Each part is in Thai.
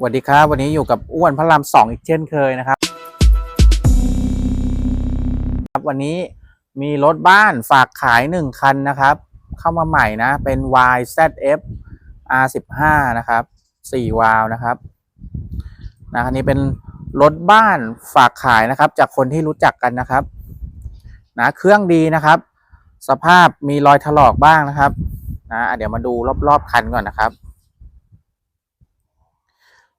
สวัสดีครับ วันนี้อยู่กับอ้วนพระรามสองอีกเช่นเคยนะครับ ครับวันนี้มีรถบ้านฝากขายหนึ่งคันนะครับ เข้ามาใหม่นะเป็น YZF R15 นะครับสี่วาล์วนะครับนะคันนี้เป็นรถบ้านฝากขายนะครับ จากคนที่รู้จักกันนะครับนะเครื่องดีนะครับ สภาพมีรอยถลอกบ้างนะครับนะอะเดี๋ยวมาดูรอบๆคันก่อนนะครับ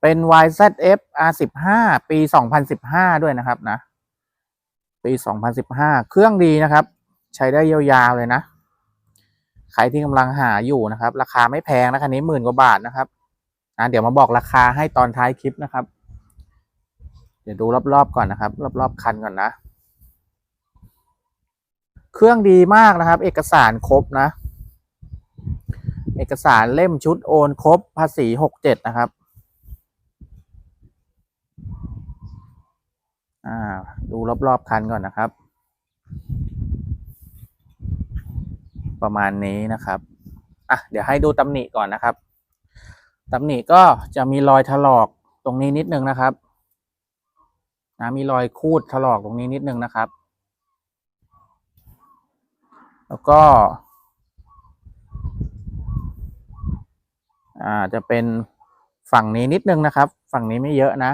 เป็น YZF R15 ปี 2015 ด้วยนะครับนะ ปี 2015 เครื่องดีนะครับ ใช้ได้ยาวๆเลยนะ ใครที่กำลังหาอยู่นะครับ ราคาไม่แพงนะคันนี้หมื่นกว่าบาทนะครับนะเดี๋ยวมาบอกราคาให้ตอนท้ายคลิปนะครับ เดี๋ยวดูรอบๆก่อนนะครับ รอบๆคันก่อนนะ เครื่องดีมากนะครับ เอกสารครบนะ เอกสารเล่มชุดโอนครบภาษี67นะครับ อ่า ดูรอบๆคันก่อนนะครับ ประมาณนี้นะครับอะเดี๋ยวให้ดูตำหนิก่อนนะครับตำหนิก็จะมีรอยถลอกตรงนี้นิดนึงนะครับนะมีรอยคูดถลอกตรงนี้นิดนึงนะครับ แล้วก็อ่าจะเป็นฝั่งนี้นิดนึงนะครับ ฝั่งนี้ไม่เยอะนะ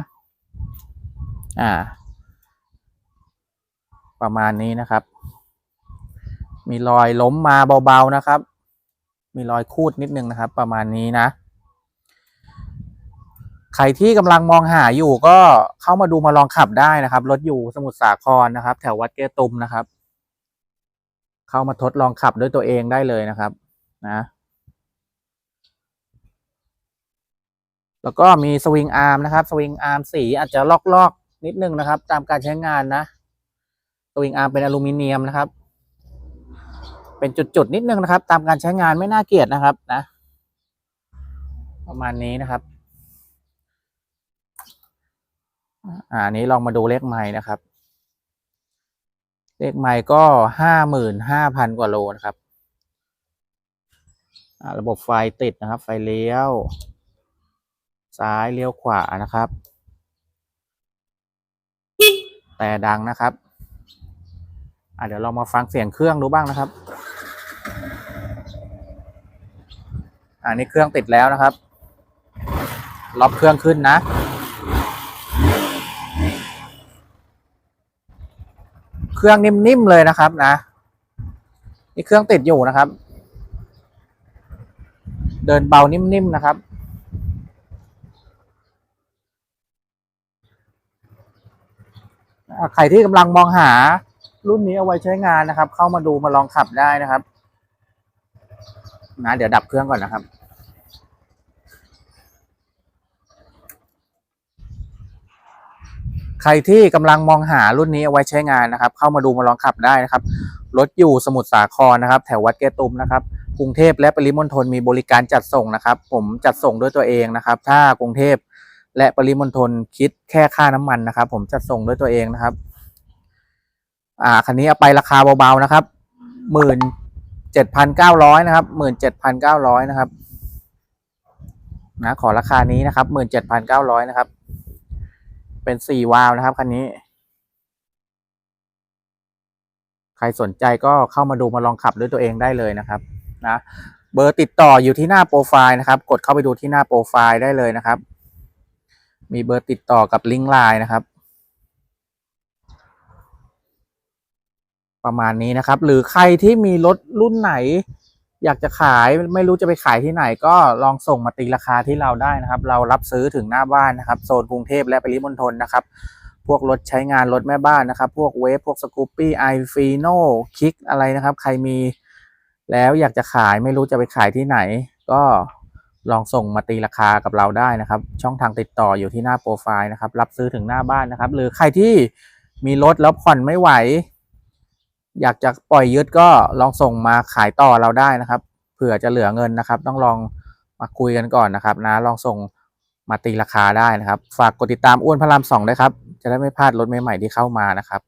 อ่า ประมาณนี้นะครับ มีรอยล้มมาเบาๆนะครับ มีรอยคูดนิดนึงนะครับ ประมาณนี้นะใครที่กำลังมองหาอยู่ก็เข้ามาดูมาลองขับได้นะครับ รถอยู่สมุทรสาครนะครับ แถววัดเกตุมนะครับ เข้ามาทดลองขับด้วยตัวเองได้เลยนะครับ นะ แล้วก็มีสวิงอาร์มนะครับ สวิงอาร์มสีอาจจะลอกๆนิดนึงนะครับ ตามการใช้งานนะ สวิงอาร์มเป็นอลูมิเนียมนะครับ เป็นจุดๆนิดนึงนะครับ ตามการใช้งานไม่น่าเกลียดนะครับนะ ประมาณนี้นะครับอ่านี้ลองมาดูเลขไม้นะครับ เลขไม้ก็ห้าหมื่นห้าพันกว่าโลนะครับระบบไฟติดนะครับ ไฟเลี้ยว ซ้ายเลี้ยวขวานะครับ แต่ดังนะครับ อะเดี๋ยวเรามาฟังเสียงเครื่องดูบ้างนะครับ อันนี้เครื่องติดแล้วนะครับ ล็อกเครื่องขึ้นนะเครื่องนิ่มๆเลยนะครับนะนี่เครื่องติดอยู่นะครับ เดินเบานิ่มๆนะครับ ใครที่กำลังมองหา รุ่นนี้เอาไว้ใช้งานนะครับ เข้ามาดูมาลองขับได้นะครับนะเดี๋ยวดับเครื่องก่อนนะครับ ใครที่กำลังมองหารุ่นนี้เอาไว้ใช้งานนะครับ เข้ามาดูมาลองขับได้นะครับรถอยู่สมุทรสาครนะครับ แถววัดเกตุมนะครับกรุงเทพและปริมณฑลมีบริการจัดส่งนะครับ ผมจัดส่งด้วยตัวเองนะครับ ถ้ากรุงเทพและปริมณฑลคิดแค่ค่าน้ำมันนะครับ ผมจัดส่งด้วยตัวเองนะครับ อ่าคันนี้เอาไปราคาเบาๆนะครับหมื่นเจ็ดพันเก้าร้อยนะครับหมื่นเจ็ดพันเก้าร้อยนะครับนะขอราคานี้นะครับหมื่นเจ็ดพันเก้าร้อยนะครับ เป็นสี่วาล์วนะครับคันนี้ ใครสนใจก็เข้ามาดูมาลองขับด้วยตัวเองได้เลยนะครับ นะเบอร์ติดต่ออยู่ที่หน้าโปรไฟล์นะครับ กดเข้าไปดูที่หน้าโปรไฟล์ได้เลยนะครับ มีเบอร์ติดต่อกับลิงก์ไลน์นะครับ ประมาณนี้นะครับ หรือใครที่มีรถรุ่นไหน อยากจะขายไม่รู้จะไปขายที่ไหน ก็ลองส่งมาตีราคาที่เราได้นะครับ เรารับซื้อถึงหน้าบ้านนะครับโซนกรุงเทพและปริมณฑลนะครับ พวกรถใช้งานรถแม่บ้านนะครับ พวกเวฟพวกสกูปปี้ไอฟีโน่คิกอะไรนะครับ ใครมีแล้วอยากจะขายไม่รู้จะไปขายที่ไหน ก็ลองส่งมาตีราคากับเราได้นะครับ ช่องทางติดต่ออยู่ที่หน้าโปรไฟล์นะครับ รับซื้อถึงหน้าบ้านนะครับ หรือใครที่มีรถแล้วผ่อนไม่ไหว อยากจะปล่อยยึดก็ลองส่งมาขายต่อเราได้นะครับ เผื่อจะเหลือเงินนะครับ ต้องลองมาคุยกันก่อนนะครับนะลองส่งมาตีราคาได้นะครับ ฝากกดติดตามอ้วนพระรามสองด้วยครับ จะได้ไม่พลาดรถใหม่ๆที่เข้ามานะครับ